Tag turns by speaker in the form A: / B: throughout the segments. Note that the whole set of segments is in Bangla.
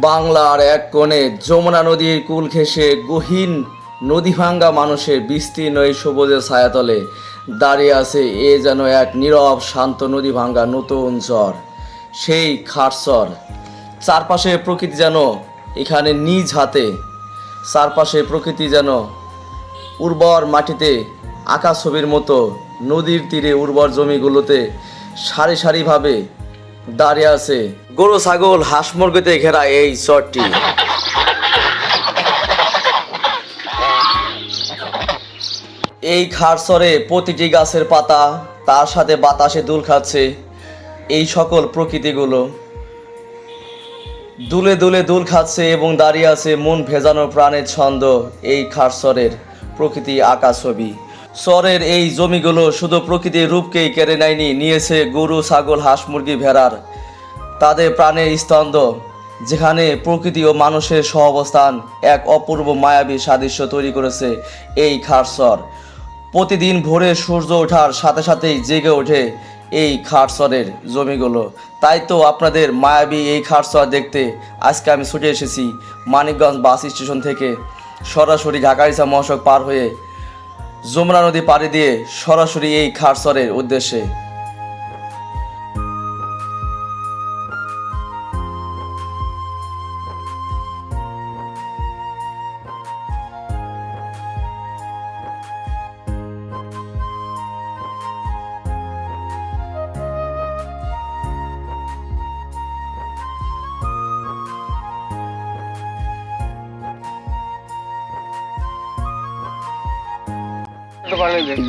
A: বাংলার এক কোণে যমুনা নদীর কুল ঘেঁষে গহীন নদী ভাঙ্গা মানুষের বিস্তীর্ণ এই সবুজের ছায়াতলে দাঁড়িয়ে আছে এ যেন এক নীরব, শান্ত নদী ভাঙ্গা নতুন চর সেই খাটসর চারপাশে প্রকৃতি যেন এখানে নিজ হাতে। চারপাশে প্রকৃতি যেন উর্বর মাটিতে আঁকা ছবির মতো নদীর তীরে উর্বর জমিগুলোতে সারি সারিভাবে দাঁড়িয়ে আছে গরু, ছাগল, হাঁস মুরগিতে ঘেরা এই চরটি। এই খারসরে প্রতিটি গাছের পাতা, তার সাথে বাতাসে দুল খাচ্ছে এই সকল প্রকৃতিগুলো। দুলে দুলে দুল খাচ্ছে এবং দাঁড়িয়ে আছে মন ভেজানো প্রাণের ছন্দ এই খারসরের প্রকৃতি আঁকা ছবি। সরের এই জমিগুলো শুধু প্রকৃতির রূপকেই কেড়ে নেয়নি, নিয়েছে গরু, ছাগল, হাঁস, মুরগি, ভেড়ার। তাদের প্রাণের স্তন্দ যেখানে প্রকৃতি ও মানুষের সহাবস্থান এক অপূর্ব মায়াবী সাদৃশ্য তৈরি করেছে এই খারসর প্রতিদিন ভোরে সূর্য ওঠার সাথে সাথেই জেগে ওঠে এই খারসরের জমিগুলো। তাই তো আপনাদের মায়াবী এই খারসর দেখতে আজকে আমি ছুটে এসেছি মানিকগঞ্জ বাস স্টেশন থেকে। সরাসরি ঢাকারিসা মহাসড়ক পার হয়ে যমুনা নদী পাড়ি দিয়ে সরাসরি এই খারসরের উদ্দেশ্যে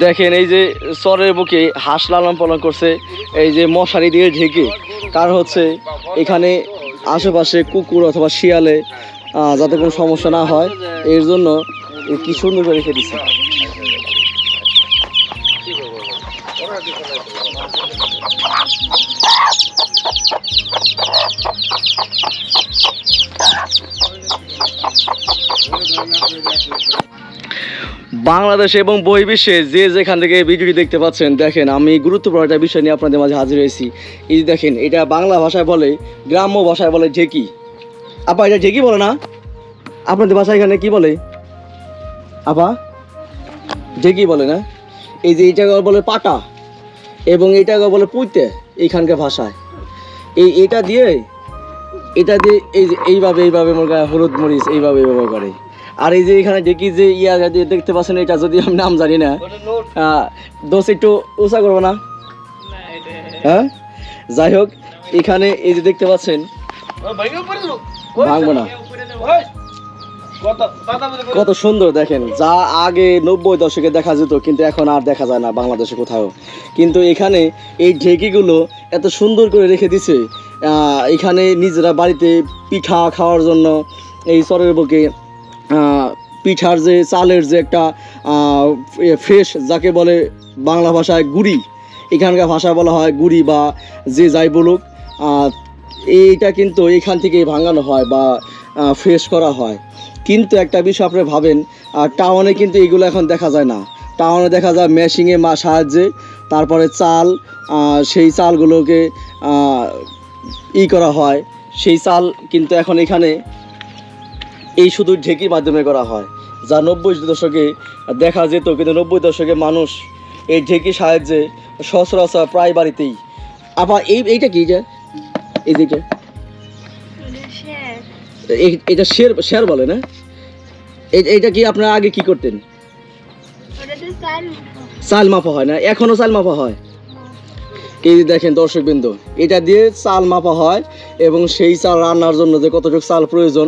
A: দেখেন, এই যে চরের বুকে হাঁস লালন পালন করছে, এই যে মশারি দিয়ে ঢেকে। কারণ হচ্ছে এখানে আশেপাশে কুকুর অথবা শিয়ালে যাতে কোনো সমস্যা না হয়, এর জন্য কি সুন্দর করে রেখে দিচ্ছে। বাংলাদেশ এবং বহির্বিশ্বে যে যেখান থেকে ভিডিওটি দেখতে পাচ্ছেন, দেখেন, আমি গুরুত্বপূর্ণ একটা বিষয় নিয়ে আপনাদের মাঝে হাজির হয়েছি। এই দেখেন, এটা বাংলা ভাষায় বলে, গ্রাম্য ভাষায় বলে ঢেকি। আপা, এটা ঢেকি বলে না? আপনাদের ভাষায় এখানে কি বলে? আপা, ঢেকি বলে না? এই যে এইটাকে বলে পাটা এবং এটাকে বলে পুঁতে এইখানকার ভাষায়। এই এটা দিয়ে এটা দিয়ে এই এইভাবে এইভাবে মনে হলুদ মরিচ এইভাবে এইভাবে করে। আর এই যে এখানে দেখি যে ইয়া দেখতে পাচ্ছেন এটা যদি আমি নাম জানি না। দোষ একটু উঁচা করব না? হ্যাঁ? যাই হোক এখানে এই যে দেখতে পাচ্ছেন। ভাঙবো না। কত সুন্দর দেখেন যা আগে নব্বই দশকে দেখা যেত কিন্তু এখন আর দেখা যায় না বাংলাদেশে কোথাও। কিন্তু এখানে এই ঢেকিগুলো এত সুন্দর করে রেখে দিছে। আহ, এখানে নিজেরা বাড়িতে পিঠা খাওয়ার জন্য এই চরের বুকে পিঠার যে, চালের যে একটা ফ্রেশ যাকে বলে বাংলা ভাষায় গুড়ি, এখানকার ভাষায় বলা হয় গুড়ি বা যে যাই বলুক এইটা কিন্তু এখান থেকেই ভাঙানো হয় বা ফ্রেশ করা হয়। কিন্তু একটা বিষয় আপনি ভাবেন টাউনে কিন্তু এগুলো এখন দেখা যায় না। টাউনে দেখা যায় মেশিংয়ে মা সাহায্যে, তারপরে চাল সেই চালগুলোকে ই করা হয়। সেই চাল কিন্তু এখন এখানে এই শুধু ঢেকির মাধ্যমে করা হয়। যা নব্বই দশকে দেখা যেত, কিন্তু নব্বই দশকে মানুষ এই ঢেকির সাহায্যে সচরাচর প্রায় বাড়িতেই আবার এই এইটা কি যে এই দিকে এটা শের শের বলে না? এই- এইটা কি আপনারা আগে কি করতেন? চাল মাপা হয় না? এখনও চাল মাপা হয়? এই দেখেন দর্শকবৃন্দ, এটা দিয়ে চাল মাপা হয় এবং সেই চাল রান্নার জন্য যে কতটুকু চাল প্রয়োজন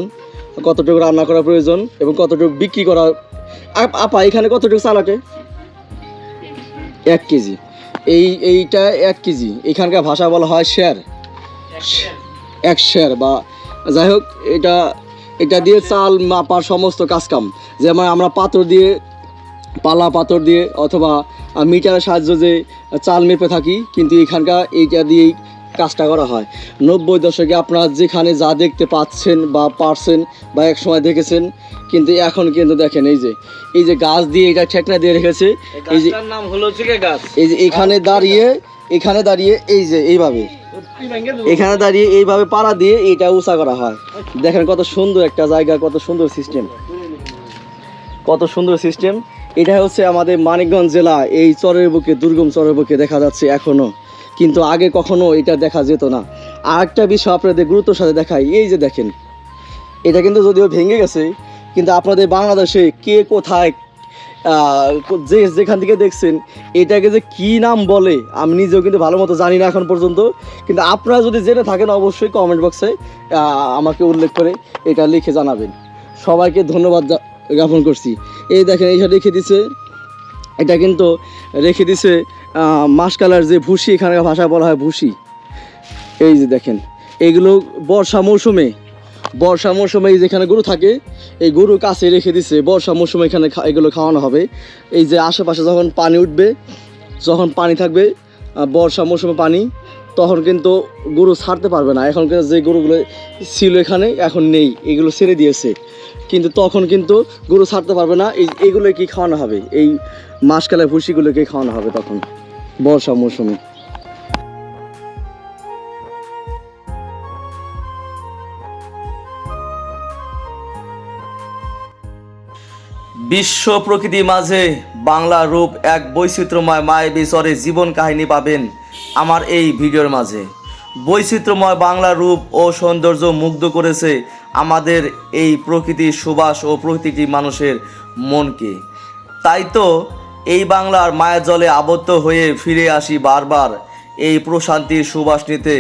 A: কতটুকু রান্না করা প্রয়োজন এবং কতটুকু বিক্রি করা আপা এখানে কতটুকু চাল আটে এক কেজি। এই, এইটা এক কেজি। এখানকার ভাষা বলা হয় শের এক শের বা যাই হোক, এটা এটা দিয়ে চাল মাপার সমস্ত কাজকাম। যেমন আমরা পাথর দিয়ে, পালা পাথর দিয়ে অথবা মিটারের সাহায্য যে চাল মেপে থাকি, কিন্তু এখানকার এইটা দিয়েই কাজটা করা হয়। নব্বই দশকে আপনারা যেখানে যা দেখতে পাচ্ছেন বা পারছেন বা এক সময় দেখেছেন কিন্তু এখন কিন্তু দেখেন এই যে এই যে গাছ দিয়ে এটা ঠেকনা দিয়ে রেখেছে এই যে
B: নাম হলো চিকে গাছ।
A: এই যে এখানে দাঁড়িয়ে এখানে দাঁড়িয়ে এই যে এইভাবে। এখানে দাঁড়িয়ে এইভাবে পাড়া দিয়ে এটা উঁচা করা হয়। দেখেন কত সুন্দর একটা জায়গা কত সুন্দর সিস্টেম কত সুন্দর সিস্টেম এটা হচ্ছে আমাদের মানিকগঞ্জ জেলা এই চরের বুকে দুর্গম চরের বুকে দেখা যাচ্ছে এখনও। কিন্তু আগে কখনো এটা দেখা যেত না। আর একটা বিষয় আপনাদের গুরুত্বের সাথে দেখাই, এই যে দেখেন, এটা কিন্তু যদিও ভেঙে গেছে, কিন্তু আপনাদের বাংলাদেশে কে কোথায় যে যেখান থেকে দেখছেন, এটাকে যে কি নাম বলে, আমি নিজেও কিন্তু ভালো মতো জানি না এখন পর্যন্ত, কিন্তু আপনারা যদি জেনে থাকেন অবশ্যই কমেন্ট বক্সে আমাকে উল্লেখ করে এটা লিখে জানাবেন। সবাইকে ধন্যবাদ জ্ঞাপন করছি। এই দেখেন এইটা রেখে দিছে, এটা কিন্তু রেখে দিছে মাসকালার যে ভুসি, এখানকার ভাষায় বলা হয় ভুসি। এই যে দেখেন, এগুলো বর্ষা মৌসুমে বর্ষা মৌসুমে যেখানে গরু থাকে, এই গরু কাছে রেখে দিছে, বর্ষা মৌসুমে এখানে এগুলো খাওয়ানো হবে। এই যে আশেপাশে যখন পানি উঠবে, যখন পানি থাকবে বর্ষা মৌসুমে পানি তখন কিন্তু গরু ছাড়তে পারবে না। এখন যে গরুগুলো ছিল এখানে, এখন নেই। এগুলো ছেড়ে দিয়েছে। কিন্তু তখন কিন্তু গরু ছাড়তে পারবে না। এই এইগুলো কি খাওয়ানো হবে? এই মাসকালের ভুসিগুলোকে খাওয়ানো হবে তখন? বর্ষা মৌসুমে। বিশ্ব প্রকৃতির মাঝে বাংলা রূপ এক বৈচিত্র্যময় মায়াবী স্বরে জীবন কাহিনী পাবেন আমার এই ভিডিওর মাঝে। বৈচিত্র্যময় বাংলা রূপ ও সৌন্দর্য মুগ্ধ করেছে আমাদের এই প্রকৃতির সুবাস ও প্রকৃতি মানুষের মনকে। তাই তো এই বাংলার মায়া জলে আবদ্ধ হয়ে ফিরে আসি বারবার এই প্রশান্তির সুবাস নিতে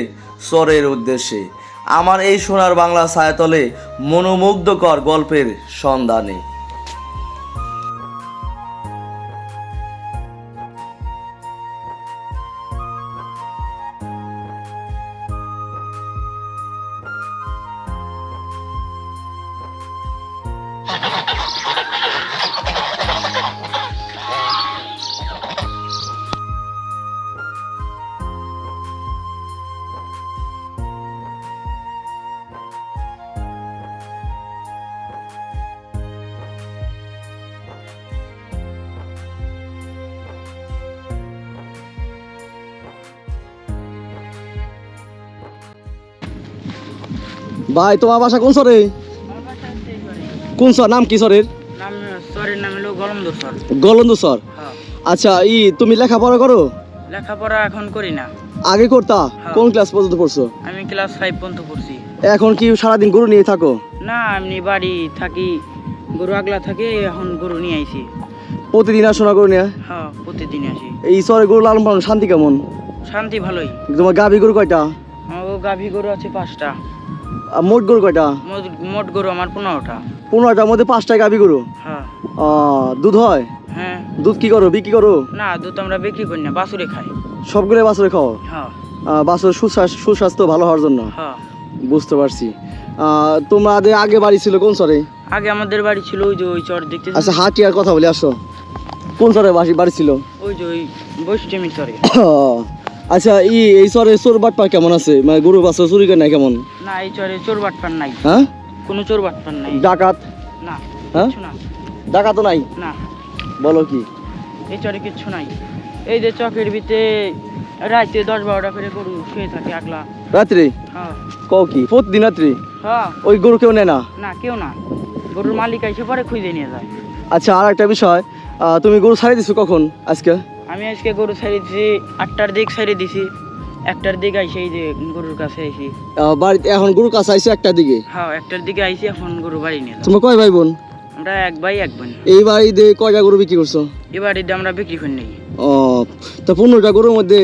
A: স্বরের উদ্দেশ্যে। আমার এই সোনার বাংলা ছায়াতলে মনোমুগ্ধকর গল্পের সন্ধানে। ভাই তোমার বাসা কোন সরে কোন সর নাম কি সরের গলন্দ সর আচ্ছা ই তুমি লেখাপড়া করো?
B: লেখাপড়া এখন করি না।
A: আগে করতা?
B: হ্যাঁ।
A: কোন ক্লাস পর্যন্ত পড়ছো?
B: আমি ক্লাস ফাইভ পর্যন্ত পড়ছি।
A: এখন কি সারাদিন গরু নিয়ে থাকো?
B: না এমনি বাড়ি থাকি গরু আগলা থাকে এখন গরু নিয়ে আইছি।
A: প্রতিদিন আসনা গরু নিয়ে?
B: হ্যাঁ প্রতিদিন আসি।
A: এই সরে গরু লালন পালন শান্তি কেমন?
B: শান্তি ভালোই।
A: তোমার গাভী গরু কয়টা?
B: ও গাভী গরু আছে পাঁচটা।
A: মোট গরু কয়টা?
B: মোট- মোট গরু আমার পনেরোটা।
A: পনেরোটার মধ্যে পাঁচটায় গাভী গরু?
B: হ্যাঁ।
A: দুধ হয়?
B: হ্যাঁ।
A: দুধ কি করো বিক্রি করো?
B: না দুধ আমরা বিক্রি করি না বাসুরে খাই।
A: সবগুলো বাছরে খাও?
B: হ্যাঁ।
A: বাছরের সুস্বাস্থ্য সুস্বাস্থ্য ভালো হওয়ার জন্য?
B: হ্যাঁ।
A: বুঝতে পারছি। তোমাদের আগে বাড়ি ছিল কোন সরে
B: আগে আমাদের বাড়ি ছিল ওই যে ওই চর দেখতে
A: আচ্ছা হাটিয়ার কথা বলি আসো। কোন সরে বাড়ি ছিল?
B: ওই যে ওই বৈষ্ণবী চরে।
A: আচ্ছা ই এই চরে চোর বাটপা কেমন আছে? মানে গরু বাছর চুরি করে নাই কেমন?
B: না এই চরে চোর বাটপান নাই।
A: হ্যাঁ?
B: কোনো চোর বাটপান নাই।
A: ডাকাত?
B: না
A: হ্যাঁ? ডাকাতও নাই?
B: না।
A: বলো কি?
B: এই চরে কিচ্ছু নাই। এই যে চকের ভিতরে রাইতে দশ বারোটা করে গরু শুয়ে থাকে আগলা।
A: রাত্রি?
B: হ্যাঁ।
A: কও কি? প্রতিদিন রাত্রি?
B: হ্যাঁ।
A: ওই গরু কেউ নেয় না?
B: না কেউ না। গরুর মালিক এসে পরে খুঁজে নিয়ে যায়।
A: আচ্ছা আর একটা বিষয় তুমি গরু ছাড়িয়ে দিছো কখন আজকে?
B: আমি আজকে গরু ছাড়িয়ে দিছি আটটার দিক ছাড়িয়ে দিছি। একটার দিকে আইসি এই যে গরুর কাছে আইসি।
A: বাড়িতে এখন গরুর কাছে আইসো একটার দিকে?
B: হ্যাঁ একটার দিকে আইসি এখন গরু বাড়ি নিয়ে
A: তোমার কয় ভাই বোন?
B: আমরা এক ভাই এক বোন।
A: এই বাড়িতে কয়টা গরু বিক্রি করছ?
B: এবার ঈদে আমরা বিক্রি করে নেই।
A: ও তো পনেরোটা গরুর মধ্যে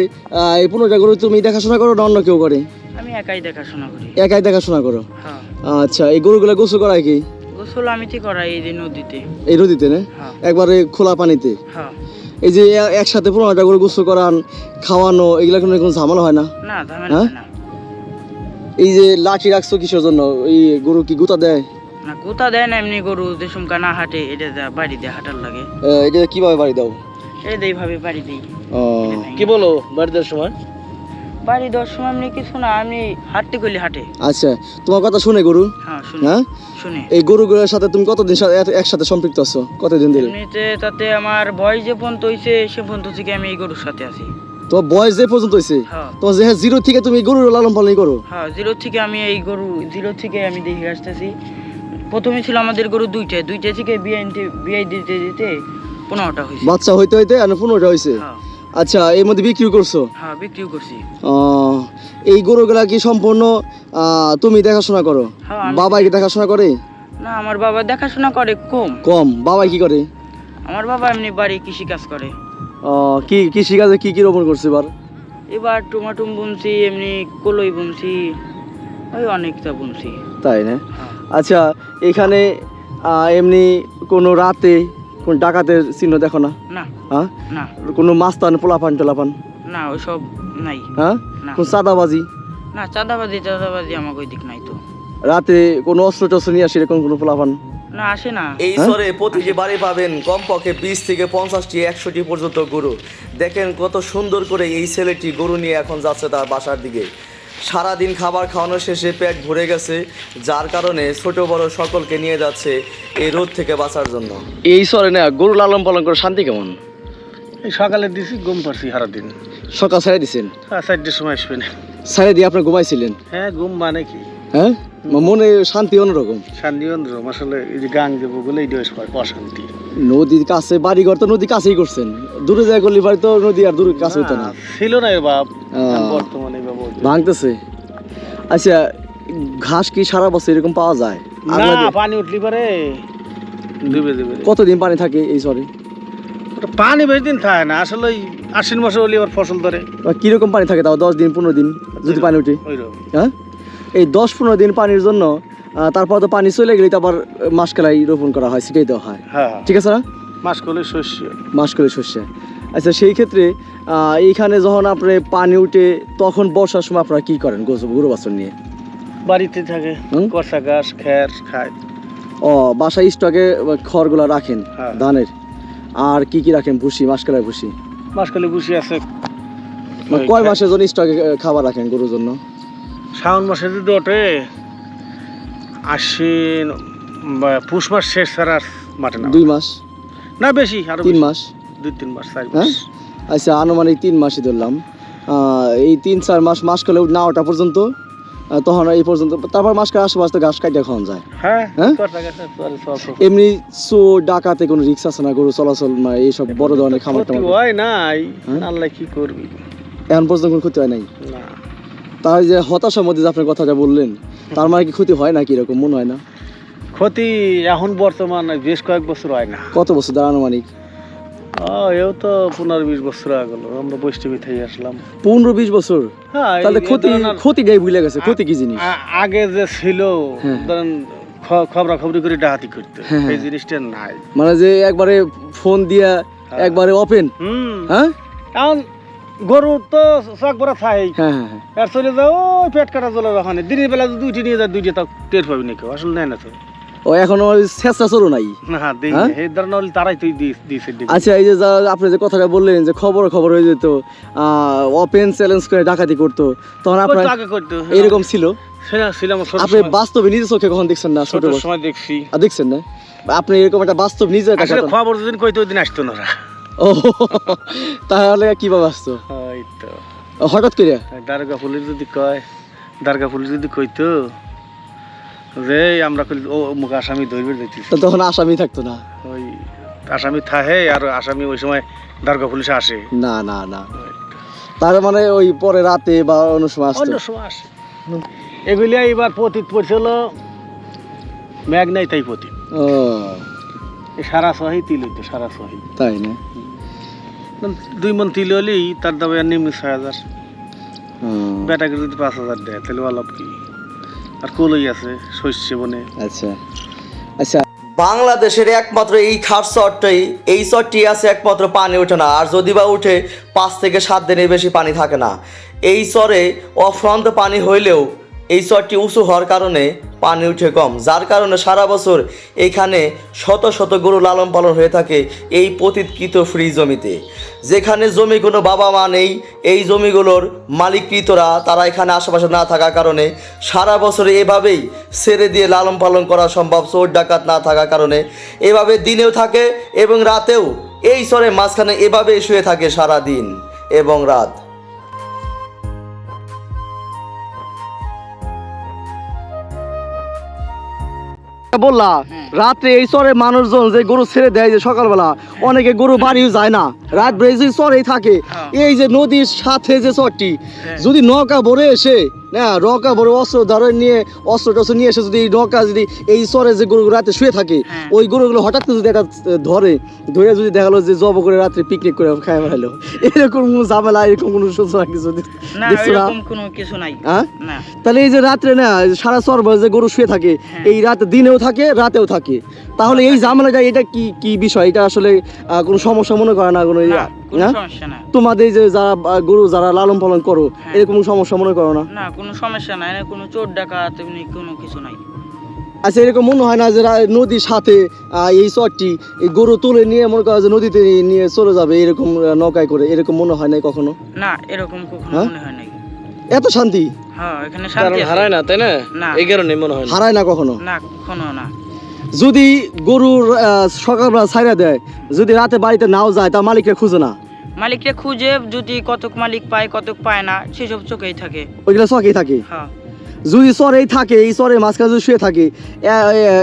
A: এই পনেরোটা গরু তুমি দেখাশোনা করো না অন্য কেউ করে?
B: আমি একাই দেখাশোনা করি।
A: একাই দেখাশোনা করো?
B: হ্যাঁ।
A: আচ্ছা এই গরুগুলো গোসল করায় কি?
B: গোসল আমি ঠিক করাই এই যে নদীতে।
A: এই নদীতে না?
B: হ্যাঁ।
A: একবারে খোলা পানিতে?
B: হ্যাঁ।
A: এই যে একসাথে পনেরোটা করে গোসল করান খাওয়ানো এগুলা কোনো কোনো ঝামেলা হয় না?
B: না
A: হ্যাঁ? এই যে লাঠি রাখছো কিসের জন্য? এই গরু কি গুতা দেয়?
B: না কোথা দেয় না এমনি গরু দেশম কানা হাঁটে এটা দেয় বাড়ি দেয় হাঁটার লাগে।
A: এটা কীভাবে বাড়ি দাও?
B: এই এইভাবে বাড়ি দিই।
A: ও,
B: কি
A: বলো বাড়ি দেওয়ার সময়?
B: বাড়ি দেওয়ার সময় এমনি কিছু না আমি হাঁটতে গেলি হাঁটে।
A: আচ্ছা তোমার কথা শুনে গরু?
B: হ্যাঁ শুনি
A: হ্যাঁ?
B: শুনি।
A: এই গরুগুলোর সাথে তুমি কতদিন একসাথে সম্পৃক্ত আছো? কতদিন ধরে?
B: এমনিতে তাতে আমার বয়স যে পর্যন্ত হয়েছে সে পর্যন্ত থেকে আমি এই গরুর সাথে আছি।
A: বয়স যে পর্যন্ত হয়েছে
B: হ্যাঁ।
A: তোমার যে জিরো থেকে তুমি গরুর লালন পালন করো?
B: হ্যাঁ জিরো থেকে আমি এই গরু জিরো থেকে আমি দেখে আসতেছি। প্রথমে ছিল আমাদের গরু দুইটা দুইটা থেকে বিয়ে দিতে দিতে পনেরোটা হয়েছে
A: বাচ্চা হইতে হইতে আর পনেরোটা হয়েছে
B: হ্যাঁ।
A: আচ্ছা এর মধ্যে বিক্রি করছ?
B: হ্যাঁ বিক্রিও করছি।
A: আহ, এই গরুগুলা কি সম্পূর্ণ আহ, তুমি দেখাশোনা করো?
B: হ্যাঁ আমি-
A: বাবাই কি দেখাশোনা করে?
B: না আমার বাবা দেখাশোনা করে কম।
A: কম। বাবাই কি করে?
B: আমার বাবা এমনি বাড়ি কৃষি কাজ করে।
A: আহ, কি কৃষি কাজে কি কি রোপণ করছে এবার?
B: এবার টমাটম বুনছি এমনি কলই বুনছি ওই অনেকটা বুনছি।
A: তাই না?
B: হ্যাঁ।
A: আচ্ছা এখানে আহ, এমনি কোনো রাতে কোন ডাকাতের চিহ্ন দেখো না?
B: না।
A: হ্যাঁ?
B: না।
A: কোনো মাস্তান পোলাপান টোলাপান?
B: না ওইসব নাই।
A: হ্যাঁ? কোন চাঁদাবাজি?
B: না চাঁদাবাজি চাঁদাবাজি আমাকে ওই দিক নাই তো।
A: রাতে কোনো অস্ত্র টস্ত্র নিয়ে আসে এরকম কোনো পোলাপান?
B: না আসে না।
C: এই
A: হ্যাঁ?
C: প্রতিটি বাড়ি পাবেন কমপক্ষে বিশ থেকে পঞ্চাশটি একশোটি পর্যন্ত গরু। দেখেন কত সুন্দর করে এই ছেলেটি গরু নিয়ে এখন যাচ্ছে তার বাসার দিকে। সারাদিন খাবার খাওয়ানো শেষে পেট ভরে গেছে যার কারণে ছোট বড় সকলকে নিয়ে যাচ্ছে এই রোদ থেকে বাঁচার জন্য।
A: এই সরে না গরু লালন পালন করে শান্তি কেমন?
D: এই সকালে দিছি ঘুম পারছি সারাদিন।
A: সকাল ছেড়ে দিছেন?
D: হ্যাঁ চারটের সময় আসবে না
A: ছেড়ে দিয়ে আপনি ঘুমাইছিলেন?
D: হ্যাঁ ঘুম মানে কি?
A: হ্যাঁ? মনে শান্তি অন্যরকম।
D: শান্তি অন্ধ্র আসলে এই যে গাং দেবো বলে এই অশান্তি।
A: নদীর কাছে বাড়ি ঘর তো নদী কাছেই করছেন। দূরে যায় করলে বাড়ি তো নদী আর দূরে কাছে হতো না
D: ছিল না এ বাপ।
A: আহ।
D: বর্তমানে
A: ভাঙতেছে। আচ্ছা ঘাস কি সারা বছর এরকম পাওয়া যায়?
D: না পানি উঠলি পারে। ডুবে দেবে
A: কতদিন পানি থাকে এই সরে?
D: পানি বেশি দিন থাকে না আসলে ওই আশ্বিন মাসে হলে এবার ফসল ধরে।
A: কীরকম পানি থাকে তাও দশ দিন পনেরো দিন যদি পানি উঠে? হ্যাঁ? এই দশ পনেরো দিন পানির জন্য তারপর তো পানি চলে গেলে তো আবার মাসকালাই রোপণ করা হয় সেটাই দেওয়া হয়।
D: হ্যাঁ।
A: ঠিক আছে না?
D: মাস করলে শস্য।
A: মাস করে শস্যে। আচ্ছা সেই ক্ষেত্রে এইখানে যখন আপনি পানি উঠে তখন বর্ষার সময় আপনারা কি করেন গরু গরু বাছর নিয়ে?
D: বাড়িতে থাকে? কষা ঘাস খ্যার খায়।
A: ও বাসায় স্টকে খড়গুলা রাখেন
D: হ্যাঁ।
A: ধানের। আর কি কি রাখেন ভুসি মাসকালাই ভুসি?
D: মাস ভুসি আছে।
A: মানে কয় মাসের জন্য স্টকে খাবার রাখেন গরুর জন্য?
D: শ্রাবণ মাসে যদি ওঠে আশ্বিন পুষ মাস শেষ ছাড়া মাঠে না।
A: দুই মাস?
D: না বেশি আর
A: তিন মাস?
D: দুই তিন মাস চার
A: হ্যাঁ?
D: মাস।
A: আচ্ছা আনুমানিক তিন মাসই ধরলাম। এই তিন চার মাস মাস করলে না ওটা পর্যন্ত তখন এই পর্যন্ত তারপর মাস করে আশেপাশে তো ঘাস কাটিয়ে খাওয়ান যায়।
D: হ্যাঁ
A: হ্যাঁ? এমনি চোর ডাকাতে কোনো রিক্স আছে না গরু চলাচল মানে এইসব বড় ধরনের খামার টামার?
D: হয় নাই
A: হ্যাঁ?
D: আল্লাহ কি করবি?
A: এখন পর্যন্ত কোনো ক্ষতি হয় নাই? তার যে হতাশার মধ্যে যে আপনার কথাটা বললেন তার মানে কি ক্ষতি হয় না কি এরকম? মনে হয় না।
D: ক্ষতি এখন বর্তমান বেশ কয়েক বছর হয় না।
A: কত বছর ধরে আনুমানিক?
D: ও এও তো পনেরো বিশ বছর হয়ে আমরা বৈষ্ণবী থেকে আসলাম।
A: পনেরো বিশ বছর?
D: হ্যাঁ
A: তাহলে ক্ষতি
D: ধরনের-
A: ক্ষতিটাই ভুলে গেছে। ক্ষতি কি জিনিস?
D: আগে যে ছিল
A: হ্যাঁ।
D: ধরেন খবরা খবরি করে ডাহাতি করতে।
A: হ্যাঁ।
D: এই জিনিসটা নাই।
A: মানে যে একবারে ফোন দিয়া একবারে ওপেন হ্যাঁ?
D: এখন গরু তো চক বড় থাই। আর চলে যাও পেট কাটা চলে ওখানে। দিনের বেলা দুইটি নিয়ে যায় দুইটি তাও টের পাবি না কেউ। আসলে নেয় না তো।
A: ও এখন ওই শেষটা চলো নাই? হ্যাঁ?
D: তারাই তুই
A: আচ্ছা এই যে আপনি যে কথাটা বললেন যে খবর খবর হয়ে যেত ওপেন চ্যালেঞ্জ করে ডাকাতি করতো তখন আপনার এরকম ছিল? আপনি বাস্তবে চোখে কখন দেখছেন না ছোট
D: সময় দেখছি।
A: আর দেখছেন না? আপনি এরকম একটা বাস্তব নিজের একটা
D: খবর যেদিন কইতো ওই দিন আসতো না।
A: ও তাহলে কীভাবে আসতো?
D: ওই
A: হঠাৎ করে
D: দারগা ফুলের যদি কয় দারগা ফুলের যদি কইতো যে আমরা ও মুখ আসামি ধরবে দিতেছি
A: তো তখন আসামি থাকতো না?
D: ওই আসামি থাহে আর আসামি ওই সময় দারগা পুলিশে আসে।
A: না না না। তার মানে ওই পরে রাতে বা অন্য সময় আসতো?
D: অন্য সময় আসে। এগুলি এবার পতিত পড়ছিল ম্যাগ নাই তাই পতিত।
A: ও।
D: সারা সহি তিল হইতো সারা সহি।
A: তাই না?
D: দুই মন তিল হলেই তার দাম নিম্ন ছয় হাজার। বেটাকে যদি পাঁচ হাজার দেয় তাহলে অলাপ কি? আর কলই আছে বনে
A: আচ্ছা। আচ্ছা।
C: বাংলাদেশের একমাত্র এই খাট চরটাই এই চরটি আছে একমাত্র পানি ওঠে না, আর যদি বা উঠে পাঁচ থেকে সাত দিনের বেশি পানি থাকে না। এই চরে অফ্রান্ত পানি হইলেও এই চরটি উঁচু হওয়ার কারণে পানি উঠে কম, যার কারণে সারা বছর এখানে শত শত গরু লালন পালন হয়ে থাকে এই পতিতকৃত ফ্রি জমিতে। যেখানে জমি কোনো বাবা মা নেই, এই জমিগুলোর মালিককৃতরা, তারা এখানে আশেপাশে না থাকার কারণে সারা বছর এভাবেই ছেড়ে দিয়ে লালন পালন করা সম্ভব, চোর ডাকাত না থাকার কারণে। এভাবে দিনেও থাকে এবং রাতেও এই চরের মাঝখানে এভাবেই শুয়ে থাকে সারা দিন এবং রাত।
A: বললা রাত্রে এই চরে মানুষজন যে গরু ছেড়ে দেয় যে সকালবেলা অনেকে গরু বাড়িও যায় না। রাত বেড়ে যে চরেই থাকে।
B: হ্যাঁ।
A: এই যে নদীর সাথে যে চরটি যদি নৌকা ভরে এসে না নৌকা ভরে অস্ত্র ধরে নিয়ে অস্ত্র টস্ত্র নিয়ে এসে যদি নৌকা যদি এই চরে যে গরু রাতে শুয়ে থাকে
B: হ্যাঁ।
A: ওই গরুগুলো হঠাৎ করে যদি এটা ধরে ধরে যদি দেখা গেলো যে জব করে রাত্রে পিকনিক করে খাই বেড়ালো এরকম কোনো ঝামেলা এরকম কোনো সুন্দর কিছু
B: না এরকম কোনো কিছু নাই।
A: হ্যাঁ?
B: না।
A: তাহলে এই যে রাত্রে না সারা চর যে গরু শুয়ে থাকে এই রাত দিনেও থাকে রাতেও থাকে। তাহলে এই ঝামেলাটা এটা কি কি বিষয়? এটা আসলে কোনো সমস্যা মনে করে না কোনো
B: না
A: তোমাদের যে যারা গরু যারা লালন পালন করো
B: হ্যাঁ।
A: এরকম কোনো সমস্যা মনে করো না?
B: না কোনো সমস্যা নাই না কোনো চোর ডাকাত এমনি কোনো কিছু নাই।
A: আচ্ছা এরকম মনে হয় না যে নদীর সাথে আহ, এই চরটি এই গরু তুলে নিয়ে মনে করো যে নদীতে নিয়ে চলে যাবে এরকম নৌকায় করে এরকম মনে হয় না কখনো?
B: না এরকম কখনো
A: হ্যাঁ?
B: মনে হয় নাই।
A: এত শান্তি?
B: হ্যাঁ এখানে শান্তি
D: হারায় না তাই না?
B: না।
D: এই কারণে মনে হয়
A: হারায় না কখনো?
B: না কখনো না।
A: যদি গরুর সকালবেলা ছাইরা দেয় যদি রাতে বাড়িতে নাও যায় তা মালিকরা খুঁজে না?
B: মালিককে খুঁজে যদি কতক মালিক পায় কতক পায় না সেসব চোখেই থাকে।
A: ওইগুলো চকেই থাকে?
B: হ্যাঁ।
A: যদি চরেই থাকে এই চরে মাঝখানে যদি শুয়ে থাকে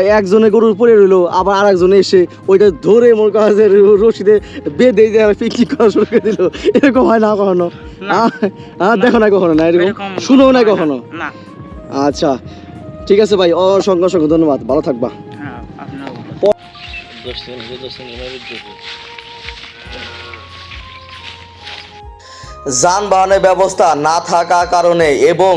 A: একজনে গরুর পরে রইল আবার আর একজনে এসে ওইটা ধরে মনে করা যে র- রশিদে বেঁধে দিয়ে পিকনিক করা শুরু করে দিল। এরকম হয় না কখনো? আহ, দেখো না কখনো না এরকম? শুনো না কখনো? আচ্ছা ঠিক আছে ভাই অসংখ্য অসংখ্য ধন্যবাদ ভালো থাকবা।
B: হ্যাঁ
C: যানবাহনের ব্যবস্থা না থাকার কারণে এবং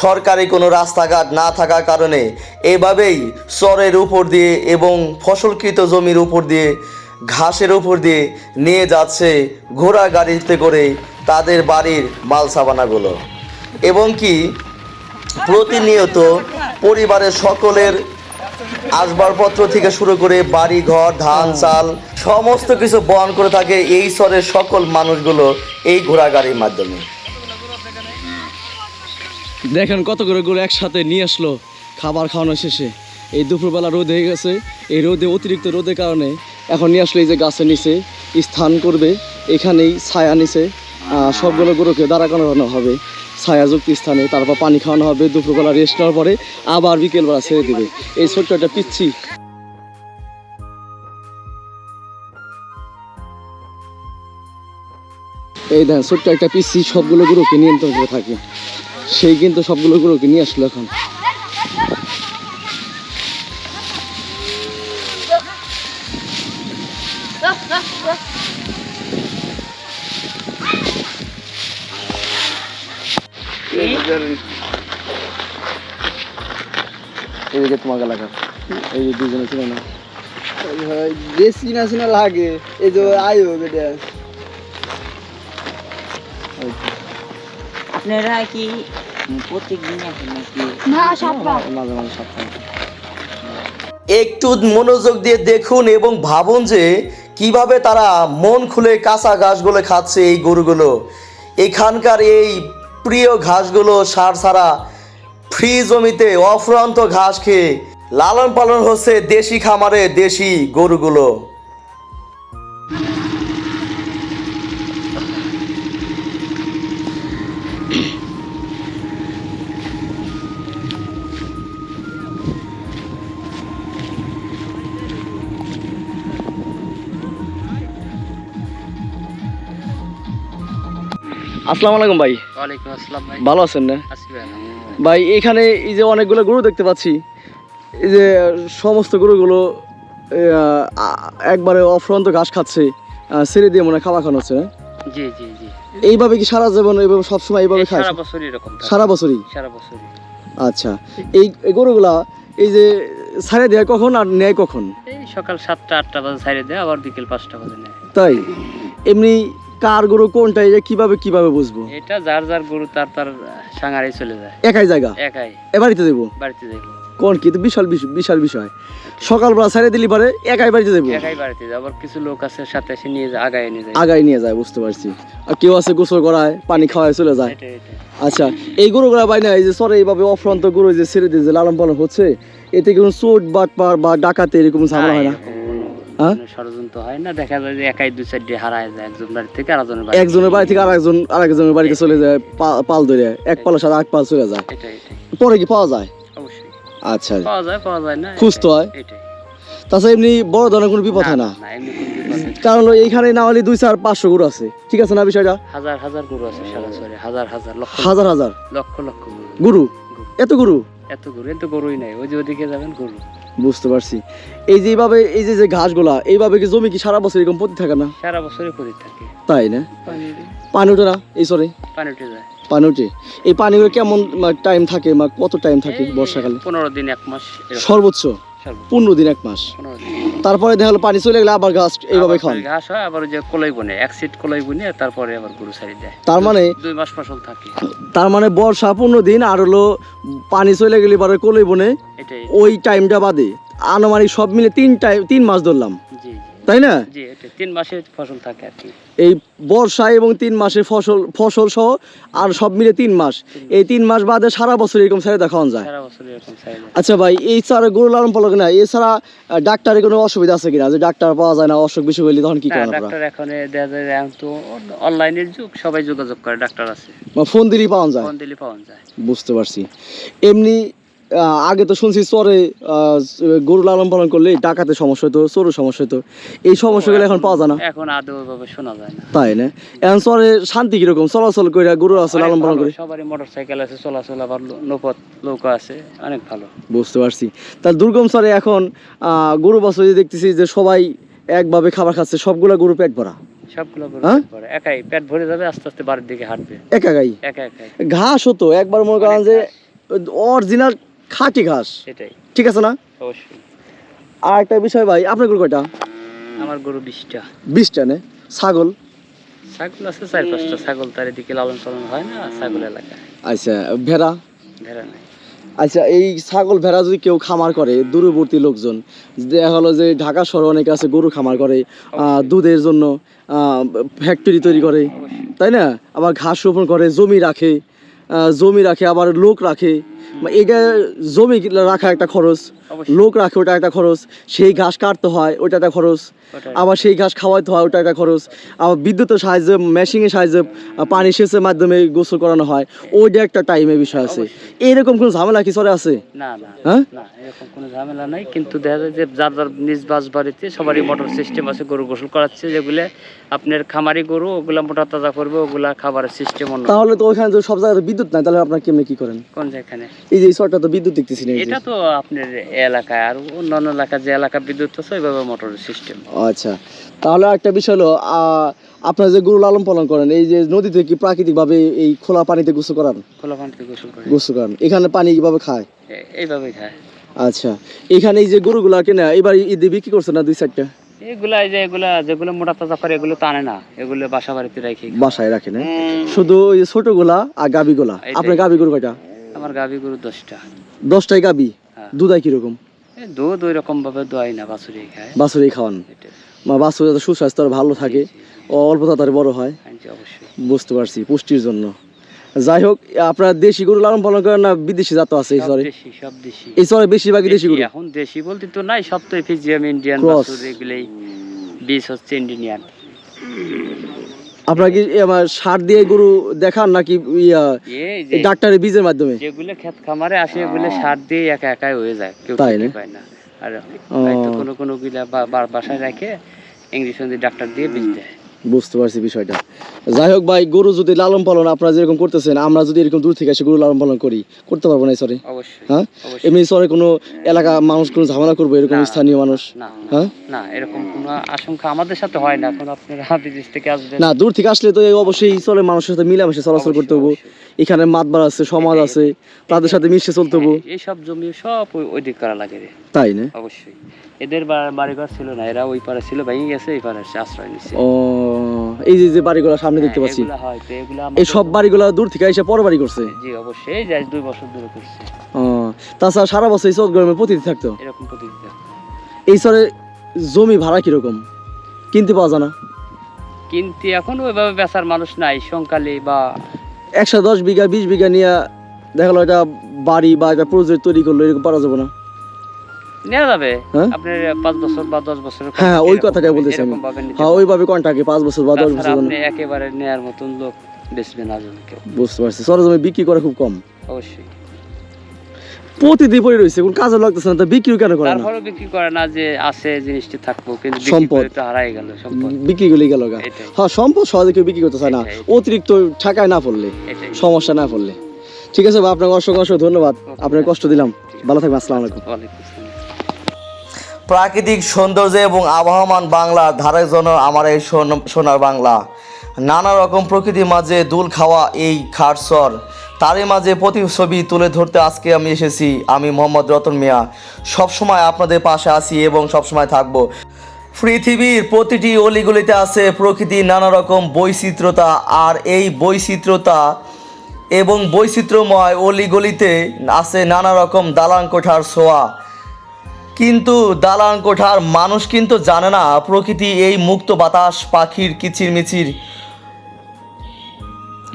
C: সরকারি কোনো রাস্তাঘাট না থাকার কারণে এভাবেই চরের উপর দিয়ে এবং ফসলকৃত জমির উপর দিয়ে, ঘাসের উপর দিয়ে নিয়ে যাচ্ছে ঘোড়া গাড়িতে করে তাদের বাড়ির মাল সাবানাগুলো। এবং কি, প্রতিনিয়ত পরিবারের সকলের আসবাবপত্র থেকে শুরু করে বাড়ি ঘর ধান চাল সমস্ত কিছু বহন করে থাকে এই স্তরের সকল মানুষগুলো এই ঘোড়া গাড়ির মাধ্যমে।
A: দেখেন কত করে গরু একসাথে নিয়ে আসলো খাবার খাওয়ানো শেষে। এই দুপুরবেলা রোদ হয়ে গেছে এই রোদে অতিরিক্ত রোদের কারণে এখন নিয়ে আসলে এই যে গাছের নিচে স্থান করবে এখানেই ছায়া নিচে আহ, সবগুলো গরুকে দাঁড়া করানো হবে। ছায়াযুক্ত স্থানে, তারপর পানি খাওয়ানো হবে, দুপুরবেলা রেস্ট নেওয়ার পরে আবার বিকেলবেলা ছেড়ে দেবে। এই ছোট্ট একটা পিচ্ছি। এই দেখেন ছোট্ট একটা পিচ্ছি সবগুলো গুরুকে নিয়ন্ত্রণ করে থাকে। সেই কিন্তু সবগুলো গুলোকে নিয়ে আসলো এখন। এই যে তোমাকে লাগা এই যে দুজনে ছিল না?
E: যে চিনা চিনা লাগে। এই যে আয়ো বেটা।
B: আপনারা কি প্রত্যেক আসেন নাকি?
A: মাঝে মাঝে সপ্তাহে
C: একটু মনোযোগ দিয়ে দেখুন এবং ভাবুন যে কীভাবে তারা মন খুলে কাঁচা ঘাসগুলো খাচ্ছে এই গরুগুলো। এখানকার এই প্রিয় ঘাসগুলো সার ছাড়া ফ্রি জমিতে অফুরন্ত ঘাস খেয়ে লালন পালন হচ্ছে দেশি খামারে দেশি গরুগুলো।
A: আসসালামু আলাইকুম ভাই।
B: ওয়ালাইকুম আসসালাম ভাই।
A: ভালো আছেন না?
B: ভাই
A: এখানে এই যে অনেকগুলো গরু দেখতে পাচ্ছি। এই যে সমস্ত গরুগুলো একবারে অফ্রন্ত ঘাস খাচ্ছে ছেড়ে দিয়ে মনে খাওয়া খাওয়ানো হচ্ছে না?
B: জি জি জি।
A: এইভাবে কি সারা জীবন এইভাবে সবসময় এইভাবে খায়?
B: সারা বছর এরকম
A: সারা বছরই?
B: সারা বছর
A: আচ্ছা। এই গরুগুলা এই যে ছাড়ে দেয় কখন আর নেয় কখন?
B: এই সকাল সাতটা আটটা বাজে ছাড়ে দেয় আবার বিকেল পাঁচটা বাজে নেয়।
A: তাই? এমনি কার গরু কোনটা এটা কীভাবে কীভাবে বুঝব?
F: এটা যার যার গরু তার তার সাঙ্গারে চলে যায়।
A: একাই জায়গা?
F: একাই।
A: এবারিতে দেবো
F: বাড়িতে যাইব।
A: কোন কি? বিশাল বিশাল বিষয়। সকালবেলা ছেড়ে দিলি পারে একাই বাড়িতে দেবো
F: একাই বাড়িতে যায় আবার কিছু লোক আছে সাথে এসে নিয়ে যায় আগায় নিয়ে যায়।
A: আগাই নিয়ে যায় বুঝতে পারছি। আর কেউ আছে গোসল করায় পানি খাওয়ায় চলে যায়। আচ্ছা এই গরুগুলা ভাই না এই যে সরে এইভাবে অফ্রান্ত গরু যে ছেড়ে দিয়ে যে লালন পালন হচ্ছে এতে কোনো চোট বাট বাটপার বা ডাকাতে এরকম ঝামেলা হয় না
F: এরকম কোনো-
A: হ্যাঁ?
F: কোনো ষড়যন্ত্র হয় না দেখা যায় যে একাই দু চারটে হারায় যায় একজন বাড়ি থেকে আরেকজনের বাড়ি
A: একজনের বাড়ি থেকে আরেকজন আরেকজনের বাড়িতে চলে যায় পা- পাল ধরে এক পালের সাথে আট পাল চলে যায়।
F: এটাই এটাই।
A: পরে কি পাওয়া যায়?
F: অবশ্যই।
A: আচ্ছা।
F: পাওয়া যায় পাওয়া যায় না
A: খুঁজতে হয়।
F: এটাই।
A: তাছাড়া এমনি বড় ধরনের কোনো বিপদ হয় না। কারণ এইখানে না হলে দুই চার পাঁচশো গরু আছে। ঠিক আছে না বিষয়টা?
F: হাজার হাজার গরু আছে হাজার হাজার লক্ষ।
A: হাজার হাজার।
F: লক্ষ লক্ষ গরু।
A: গরু? এত গরু?
F: এত গরু এত গরুই নাই ওই যে ওদিকে যাবেন গরু।
A: বুঝতে পারছি। এই যে এইভাবে এই যে যে ঘাসগুলা এইভাবে কি জমি কি সারা বছর এরকম পড়ে থাকে না?
F: সারা বছরই পড়ে থাকে।
A: তাই না?
F: পানি
A: ওঠে না? এই সরে
F: পানি উঠে যায়।
A: পানি উঠে। এই পানিগুলো কেমন টাইম থাকে বা কত টাইম থাকে বর্ষাকালে?
F: পনেরো দিন এক মাস
A: সর্বোচ্চ? পনেরো দিন এক মাস। তারপরে দেখা পানি চলে গেলে আবার ঘাস এইভাবে খান
F: ঘাস হয় আবার যে কলাই বনে এক সিট কলাই বনে তারপরে আবার গরু ছাড়ি দেয়।
A: তার মানে
F: দুই মাস ফসল থাকে।
A: তার মানে বর্ষা পনেরো দিন আর হলো পানি চলে গেলে এবারে কলাই বনে ওই টাইমটা বাদে। আনুমানিক সব মিলে তিন টাইম তিন মাস ধরলাম।
F: জি।
A: তাই না?
F: জি এটা তিন মাসে ফসল থাকে আর কি।
A: এই বর্ষা এবং তিন মাসে ফসল ফসল সহ আর সব মিলে তিন মাস। এই তিন মাস বাদে সারা বছর এরকম ছেড়ে দেখানো যায়?
F: সারা বছর এরকম ছাড়ি
A: আচ্ছা ভাই এই ছাড়া গরু লালন পালন না এছাড়া ডাক্তারের কোনো অসুবিধা আছে কিনা? যে ডাক্তার পাওয়া যায় না অসুখ বিসুখ হলে তখন কি করেন আপনারা?
F: ডাক্তার এখন দেখা যায় এখন তো অনলাইনের যুগ সবাই যোগাযোগ করে ডাক্তার আছে।
A: ফোন দিলেই পাওয়া যায়?
F: ফোন দিলে পাওয়া যায়।
A: বুঝতে পারছি। এমনি আগে তো শুনছি চরে গরু লালন পালন করলে ডাকাতে সমস্যা হতো চোরের সমস্যা হতো এই সমস্যাগুলো এখন পাওয়া যায় না।
F: এখন শোনা যায় না।
A: তাই না? এখন চরে শান্তি কীরকম? চলাচল করে গরু আছে লালন পালন করে
F: সবারই মোটর সাইকেল আছে চলাচল আবার লো- নৌপথ নৌকা আছে অনেক ভালো।
A: বুঝতে পারছি। তার দুর্গম চরে এখন আহ, গরু বছর দেখতেছি যে সবাই একভাবে খাবার খাচ্ছে সবগুলা গরু পেট ভরা।
F: সবগুলো গরু
A: হ্যাঁ?
F: পেট ভরে। একাই পেট ভরে যাবে আস্তে আস্তে বাড়ির দিকে হাঁটবে।
A: একা গাই
F: একা একাই।
A: ঘাস হতো একবার মনে করেন যে অরিজিনাল খাঁটি ঘাস।
F: সেটাই।
A: ঠিক আছে না?
F: অবশ্যই।
A: আর একটা বিষয় ভাই আপনার গরু কয়টা?
F: আমার গরু বিশটা।
A: বিশটা নে? ছাগল?
F: ছাগল আছে চার পাঁচটা। ছাগল তার এদিকে লালন পালন হয় না ছাগল এলাকায়।
A: আচ্ছা ভেড়া?
F: ভেড়া নাই।
A: আচ্ছা এই ছাগল ভেড়া যদি কেউ খামার করে দূরবর্তী লোকজন দেখা হলো যে ঢাকা শহরে অনেকে আছে গরু খামার করে দুধের জন্য ফ্যাক্টরি তৈরি করে তাই না? আবার ঘাস রোপণ করে জমি রাখে জমি রাখে আবার লোক রাখে এটা জমি রাখা একটা খরচ লোক রাখে ওটা একটা খরচ সেই ঘাস কাটতে হয় ওটা একটা খরচ আবার সেই ঘাস খাওয়াইতে হয় ওটা একটা খরচ আবার বিদ্যুতের সাহায্যে মেশিনের সাহায্যে পানি সেচের মাধ্যমে গোসল করানো হয় ওইটা একটা টাইমের বিষয় আছে। এইরকম কোনো ঝামেলা কি চলে আছে?
F: না না
A: হ্যাঁ?
F: এরকম কোনো ঝামেলা নাই কিন্তু দেখা যায় যে যার যার নিজ বাস বাড়িতে সবারই মোটর সিস্টেম আছে গরু গোসল করাচ্ছে যেগুলো আপনার খামারি গরু ওগুলা মোটা তাজা করবে ওগুলা খাবারের সিস্টেম
A: তাহলে তো ওখানে তো সব জায়গায় বিদ্যুৎ নাই তাহলে আপনার কেমনে কি করেন?
F: কোন যেখানে
A: এই যে এই তো বিদ্যুৎ দেখতেছি না
F: এটা তো আপনার এলাকায় আর অন্যান্য এলাকা যে এলাকা বিদ্যুৎ আছে ওইভাবে মোটরের সিস্টেম
A: আচ্ছা তাহলে একটা বিষয় হলো আপনারা যে গরু লালন পালন করেন এই যে নদীতে কি প্রাকৃতিকভাবে এই খোলা পানিতে গোসল করান?
F: খোলা পানিতে গোসল করে।
A: গোসল করান। এখানে পানি কীভাবে খায়?
F: খায়।
A: আচ্ছা এখানে এই যে গরুগুলা কেনা এবার ঈদে বিক্রি করছে না দুই চারটা
F: এগুলা যে এগুলা যেগুলো মোটা তাজা করে এগুলো তো না। এগুলো বাসা বাড়িতে রেখে।
A: বাসায় রাখেন হ্যাঁ? শুধু ওই ছোটগুলা আর গাবিগুলা। আপনার গাবি গরু কয়টা?
F: আমার গাভী গরু দশটা।
A: দশটাই গাবি?
F: হ্যাঁ।
A: দুধাই কীরকম?
F: দুধ ওই রকম ভাবে দোয়াই না বাছুরি খায়।
A: বাছুরি খাওয়ান? মা বাছুর যাতে সুস্বাস্থ্য ভালো থাকে অল্প তাড়াতাড়ি বড় হয়।
F: অবশ্যই।
A: বুঝতে পারছি পুষ্টির জন্য। যাই হোক আপনার দেশি গরু লালন পালন করেন না বিদেশি জাত আছে এই
F: দেশি
A: এই চরে বেশিরভাগই দেশি গরু?
F: এখন দেশি বলতে তো নাই সব তো ফিজিয়াম ইন্ডিয়ান। বাছুর এগুলাই বীজ হচ্ছে ইন্ডিয়ান
A: আপনার কি আমার সার দিয়ে গরু দেখান নাকি ইয়া
F: এই
A: ডাক্তারের বীজের মাধ্যমে?
F: যেগুলো ক্ষেত খামারে আসে এগুলো সার দিয়ে একা একাই হয়ে যায় কেউ
A: তাই না?
F: পায় না। আর কোনো কোনো গুলা বাসায় রেখে ইংলিশ ডাক্তার দিয়ে বীজ দেয়।
A: বুঝতে পারছি বিষয়টা। যাই হোক ভাই গরু যদি লালন পালন আপনারা যেরকম করতেছেন আমরা যদি এরকম দূর থেকে এসে গরু লালন পালন করি করতে পারব না সরে হ্যাঁ? এমনি সরে কোনো এলাকা মানুষ কোনো ঝামেলা করব এরকম স্থানীয় মানুষ? হ্যাঁ?
F: না এরকম কোনো আশঙ্কা আমাদের সাথে হয় না এখন আপনারা বিদেশ থেকে আসবেন।
A: না দূর থেকে আসলে তো অবশ্যই চলে মানুষের সাথে মিলামেশা চলাচল করতে হব।
G: এখানে মাতবার আছে সমাজ আছে তাদের সাথে মিশে চলতে হব।
F: এইসব জমি সব ওই দিক করা লাগে
G: তাই না?
F: অবশ্যই। এদের বাড়িঘর ছিল না এরা ওই পারে ছিল ভেঙে গেছে এই পারে আশ্রয় নিচ্ছে
G: ও এই যে যে বাড়িগুলো সামনে দেখতে
F: হ্যাঁ,
G: পাচ্ছি।
F: এগুলা হয়তো এগুলা
G: এই সব বাড়িগুলো দূর থেকে এসে পর বাড়ি করছে?
F: জি অবশ্যই এই যে দুই বছর ধরে করছে।
G: ও তাছাড়া সারা বছর এই চৌদ্দ গ্রামে প্রতিদিন থাকতো?
F: এরকম প্রতিদিন
G: এই সরে জমি ভাড়া কীরকম? কিনতে পাওয়া যায় না?
F: কিন্তু এখন ওইভাবে বেচার মানুষ নাই সংকালে বা
G: একশো দশ বিঘা বিশ বিঘা নিয়ে দেখাল এটা বাড়ি বা একটা প্রজেক্ট তৈরি করল এরকম পারা যাবে না।
F: নেওয়া যাবে?
G: হ্যাঁ?
F: আপনার পাঁচ বছর বা দশ বছর
G: হ্যাঁ ওই কথাটাই বলতেছি আমি। হ্যাঁ ওইভাবে কন্টাকে পাঁচ বছর বা দশ বছর
F: আপনি একেবারে নেয়ার মতন লোক বেচবে না
G: বুঝতে পারছি। বিক্রি করে খুব কম।
F: অবশ্যই।
G: প্রতিদিন রয়েছে কোন কাজে লাগতেছে না তা বিক্রি কেন করে না?
F: বিক্রি করে না যে আছে জিনিসটি থাকব কিন্তু
G: সম্পদ।
F: তো হারাই গেল সম্পদ।
G: বিক্রি গেল গা। হ্যাঁ সম্পদ সহজে কেউ বিক্রি করতে চায় না অতিরিক্ত ঠাকায় না পড়লে সমস্যা না পড়লে। ঠিক আছে ভাই আপনাকে অসংখ্য অসংখ্য ধন্যবাদ। আপনার কষ্ট দিলাম। ভালো থাকবেন আসসালামু আলাইকুম।
A: প্রাকৃতিক সৌন্দর্য এবং আবহমান বাংলার ধারে জন্য আমার এই সোন- সোনার বাংলা। নানা রকম প্রকৃতির মাঝে দুল খাওয়া এই খাটসর তারই মাঝে প্রতি ছবি তুলে ধরতে আজকে আমি এসেছি। আমি মোহাম্মদ রতন মিয়া। সবসময় আপনাদের পাশে আছি এবং সবসময় থাকব। পৃথিবীর প্রতিটি অলিগলিতে আছে প্রকৃতির নানা রকম বৈচিত্র্যতা আর এই বৈচিত্র্যতা এবং বৈচিত্র্যময় অলিগলিতে আছে নানা রকম দালান কোঠার ছোঁয়া। কিন্তু দালান কোঠার মানুষ কিন্তু জানে না, প্রকৃতি এই মুক্ত বাতাস, পাখির কিচিরমিচির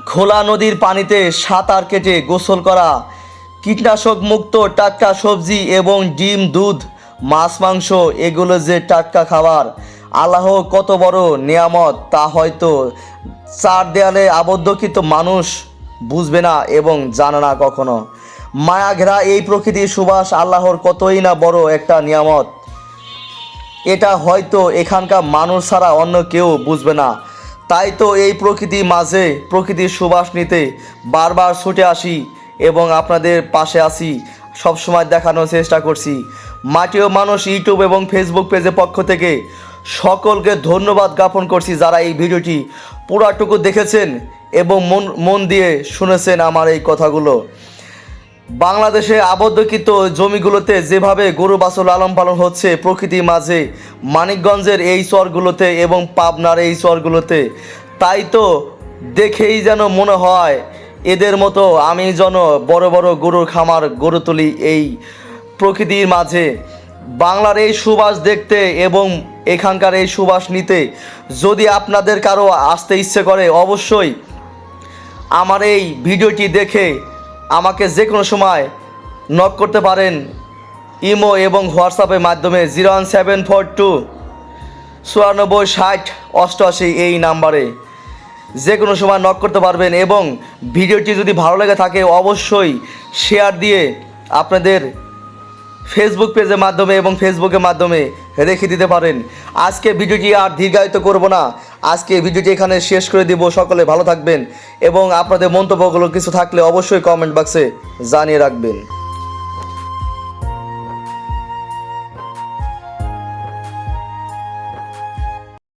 A: খোলা নদীর পানিতে সাঁতার কেটে গোসল করা, কীটনাশক মুক্ত টাটকা সবজি এবং ডিম, দুধ, মাছ, মাংস, এগুলো যে টাটকা খাবার, আল্লাহ কত বড় নিয়ামত, তা হয়তো চার দেয়ালে আবদ্ধকৃত মানুষ বুঝবে না এবং জানে না কখনো। মায়া ঘেরা এই প্রকৃতির সুবাস আল্লাহর কতই না বড় একটা নিয়ামত। এটা হয়তো এখানকার মানুষ ছাড়া অন্য কেউ বুঝবে না। তাই তো এই প্রকৃতির মাঝে প্রকৃতির সুবাস নিতে বারবার ছুটে আসি এবং আপনাদের পাশে আসি সবসময় দেখানোর চেষ্টা করছি। মাটিও মানুষ ইউটিউব এবং ফেসবুক পেজের পক্ষ থেকে সকলকে ধন্যবাদ জ্ঞাপন করছি যারা এই ভিডিওটি পুরাটুকু দেখেছেন এবং মন মন দিয়ে শুনেছেন আমার এই কথাগুলো। বাংলাদেশে আবদ্ধকৃত জমিগুলোতে যেভাবে গরু বাছুর লালন পালন হচ্ছে, প্রকৃতির মাঝে মানিকগঞ্জের এই চরগুলোতে এবং পাবনার এই চরগুলোতে তাই তো দেখেই যেন মনে হয় এদের মতো আমি যেন বড় বড় গরুর খামার গড়ে তুলি এই প্রকৃতির মাঝে। বাংলার এই সুবাস দেখতে এবং এখানকার এই সুবাস নিতে যদি আপনাদের কারও আসতে ইচ্ছে করে, অবশ্যই আমার এই ভিডিওটি দেখে আমাকে যে কোনো সময় নক করতে পারেন। ইমো এবং হোয়াটসঅ্যাপের মাধ্যমে zero one seven four two চুরানব্বই ষাট অষ্টআশি এই নাম্বারে যে কোনো সময় নক করতে পারবেন এবং ভিডিওটি যদি ভালো লেগে থাকে অবশ্যই শেয়ার দিয়ে আপনাদের ফেসবুক পেজের মাধ্যমে এবং ফেসবুকের মাধ্যমে রেখে দিতে পারেন। আজকে ভিডিওটি আর দীর্ঘায়িত করব না। আজকে ভিডিওটি এখানে শেষ করে দিব। সকলে ভালো থাকবেন এবং আপনাদের মন্তব্যগুলো কিছু থাকলে অবশ্যই কমেন্ট বক্সে জানিয়ে রাখবেন।